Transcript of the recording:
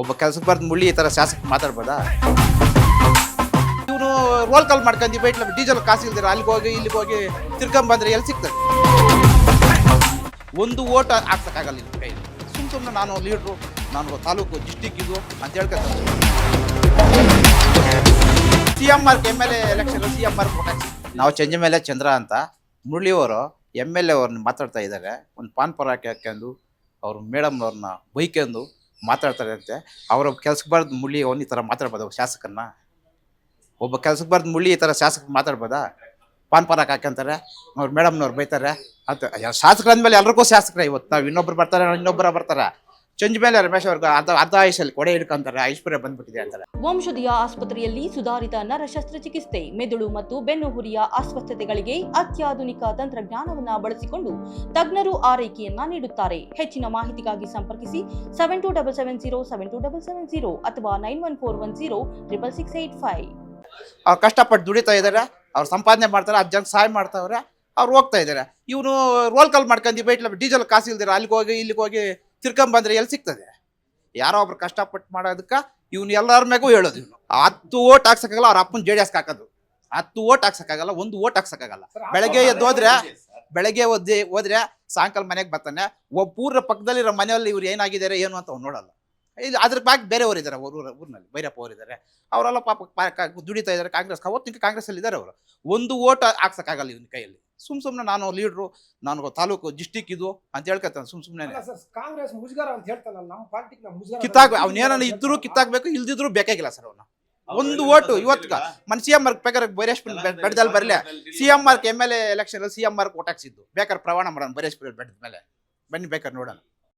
ಒಬ್ಬ ಕೆಲ್ಸಕ್ಕೆ ಬರ್ದು ಮುಳ್ಳಿ ಈ ಥರ ಶಾಸಕ ಮಾತಾಡ್ಬೋದಾ? ಇವನು ರೋಲ್ ಕಾಲ್ ಮಾಡ್ಕೊಂಡು ಬೈಟ್ಲ ಡೀಸೆಲ್ ಕಾಸು ಇಲ್ದಿರ ಅಲ್ಲಿಗೆ ಹೋಗಿ, ಇಲ್ಲಿಗೆ ಹೋಗಿ ತಿರ್ಕೊಂಬಂದ್ರೆ ಎಲ್ಲಿ ಸಿಗ್ತದೆ? ಒಂದು ಓಟ್ ಹಾಕ್ಸಕ್ಕಾಗಲ್ಲ ಇಲ್ಲಿ ಕೈಲಿ. ಸುಮ್ ಸುಮ್ಮನೆ ನಾನು ಲೀಡ್ರು ನಾನು ತಾಲೂಕು ಡಿಸ್ಟಿಕ್ ಇದು ಅಂತ ಹೇಳ್ಕೊತಾರೆ C M R M L A election C M R ನಾವು ಚಂಜ ಮೇಲೆ ಚಂದ್ರ ಅಂತ ಮುರಳಿಯವರು ಎಂ ಎಲ್ ಎ ಅವ್ರನ್ನ ಮಾತಾಡ್ತಾ ಇದ್ದಾರೆ. ಒಂದು ಪಾನ್ ಪರಾಕೆ ಹಾಕ್ಕೊಂಡು ಅವ್ರ ಮೇಡಮ್ನವ್ರನ್ನ ಬೈಕೊಂಡು ಮಾತಾಡ್ತಾರೆ ಅಂತೆ ಅವ್ರ ಕೆಲ್ಸಕ್ಕೆ ಬರ್ದು ಮುಳ್ಳಿ ಅವನು ಈ ಥರ ಮಾತಾಡ್ಬೋದು ಶಾಸಕನ್ನ? ಒಬ್ಬ ಕೆಲ್ಸಕ್ಕೆ ಬರ್ದು ಮುಳ್ಳಿ ಈ ಥರ ಶಾಸಕ ಮಾತಾಡ್ಬೋದಾ? ಪಾನ್ ಪಾನಕ್ಕೆ ಹಾಕ್ಯಂತಾರೆ ಅವ್ರು ಮೇಡಮ್ನವ್ರು ಬೈತಾರೆ ಅಂತ. ಶಾಸಕರ ಅಂದಮೇಲೆ ಎಲ್ರಿಗೂ ಶಾಸಕರ ಇವತ್ತು. ನಾವು ಇನ್ನೊಬ್ರು ಬರ್ತಾರೆ, ಇನ್ನೊಬ್ಬರ ಬರ್ತಾರೆ. ಚಂಜ ಮೇಲೆ ರಮೇಶ್ ಅವ್ರಿಗೆ ಅರ್ಧ ಅರ್ಧ ಆಯುಷಲ್ಲಿ ಕೊಡೆ ಹಿಡ್ಕೊಂತಾರೆ ಐಶ್ವರ್ಯ ಬಂದ್ಬಿಟ್ಟಿದೆ ಅಂತಾರೆ. ವಂಶದಿಯ ಆಸ್ಪತ್ರೆಯಲ್ಲಿ ಸುಧಾರಿತ ನರ ಶಸ್ತ್ರಚಿಕಿತ್ಸೆ ಮೆದುಳು ಮತ್ತು ಬೆನ್ನುಹುರಿಯ ಅಸ್ವಸ್ಥತೆಗಳಿಗೆ ಅತ್ಯಾಧುನಿಕ ತಂತ್ರಜ್ಞಾನವನ್ನ ಬಳಸಿಕೊಂಡು ತಜ್ಞರು ಆರೈಕೆಯನ್ನ ನೀಡುತ್ತಾರೆ. ಹೆಚ್ಚಿನ ಮಾಹಿತಿಗಾಗಿ ಸಂಪರ್ಕಿಸಿ seven two double seven zero seven two double seven zero ಅಥವಾ nine one four one zero triple six eight five ಅವ್ರು ಕಷ್ಟಪಟ್ಟು ದುಡಿತಾ ಇದ್ದಾರೆ ಅವ್ರು ಸಂಪಾದನೆ ಮಾಡ್ತಾರೆ ಹತ್ತು ಜನ ಸಹಾಯ ಮಾಡ್ತಾವ್ರೆ ಅವ್ರು ಹೋಗ್ತಾ ಇದ್ದಾರೆ ಇವನು ರೋಲ್ ಕಾಲ್ ಮಾಡ್ಕೊಂಡು ಬೈಟ್ಲ ಡೀಸೆಲ್ ಕಾಸು ಇಲ್ದಿರ ಅಲ್ಲಿಗೆ ಹೋಗಿ ಇಲ್ಲಿಗೆ ಹೋಗಿ ತಿರ್ಕೊಂಬಂದ್ರೆ ಎಲ್ಲಿ ಸಿಗ್ತದೆ? ಯಾರೋ ಒಬ್ರು ಕಷ್ಟಪಟ್ಟು ಮಾಡೋದಕ್ಕೆ ಇವ್ನು ಎಲ್ಲರ ಮ್ಯಾಗೂ ಹೇಳೋದು ಇವನು. ಹತ್ತು ಓಟ್ ಹಾಕ್ಸಕ್ಕಾಗಲ್ಲ ಅವ್ರ ಅಪ್ಪನ ಜೆ ಡಿ ಎಸ್ಗೆ ಹಾಕೋದು. ಹತ್ತು ಓಟ್ ಹಾಕ್ಸಕ್ಕಾಗಲ್ಲ ಒಂದು ಓಟ್ ಹಾಕ್ಸಕ್ಕಾಗಲ್ಲ. ಬೆಳಗ್ಗೆ ಎದ್ದು ಹೋದ್ರೆ ಬೆಳಗ್ಗೆ ಓದಿ ಹೋದ್ರೆ ಸಾಯಂಕಾಲ ಮನೆಗೆ ಬರ್ತಾನೆ ಒಬ್ಬ ಪೂರ್ವ ಪಕ್ಕದಲ್ಲಿರೋ ಮನೆಯಲ್ಲಿ ಇವ್ರು ಏನಾಗಿದ್ದಾರೆ ಏನು ಅಂತ ಅವ್ನು ನೋಡಲ್ಲ. ಇದು ಅದ್ರ ಬ್ಯಾಗ್ ಬೇರೆಯವರು ಇದ್ದಾರೆ ಊರ ಊರಿನಲ್ಲಿ ಭೈರಪ್ಪ ಅವರಿದ್ದಾರೆ ಅವರೆಲ್ಲ ಪಾಪ ದುಡಿತಾ ಇದ್ದಾರೆ ಕಾಂಗ್ರೆಸ್ ಅವತ್ತಿನ ಕಾಂಗ್ರೆಸ್ ಅಲ್ಲಿ ಇದ್ದಾರೆ ಅವರು. ಒಂದು ಓಟ್ ಹಾಕ್ಸಕ್ಕಾಗಲ್ಲ ಇವನ ಕೈಯಲ್ಲಿ. ಸುಮ್ ಸುಮ್ಮನೆ ನಾನು ಲೀಡ್ರು ನಾನು ತಾಲೂಕು ಡಿಸ್ಟಿಕ್ ಇದು ಅಂತ ಹೇಳ್ಕೊತಾನೆ ಸುಮ್ ಸುಮ್ಮನೆ ಕಾಂಗ್ರೆಸ್ ಮುಜುಗರ ಅಂತ ಹೇಳ್ತಾನಲ್ಲ ನಮ್ಮ ಪಾರ್ಟಿಗೆ ನಾವು ಮುಜುಗರ ಕಿತ್ತಾಕ್ ಅವನೇನ ಇದ್ರು ಕಿತ್ತಾಗ್ಬೇಕು ಇಲ್ದಿದ್ರು ಬೇಕಾಗಿಲ್ಲ ಸರ್ ಅವನು. ಒಂದು ಓಟು ಇವತ್ತು ಮನ್ ಸಿ ಎಂ ಆರ್ ಬೇಕಾದ್ರೆ ಬೈರೇಶ್ ಬೆಡ್ದಲ್ಲಿ ಬರಲಿ. C M R M L A election C M mark vote ಹಾಕ್ಸಿದ್ದು. ಬೇಕಾದ್ರೆ ಪ್ರಮಾಣ ಮಾಡೋಣ ಬೈರೇಶ್ ಬೆಡ್ದ ಮೇಲೆ. ಬನ್ನಿ ಬೇಕಾದ್ರೆ ನೋಡೋಣ.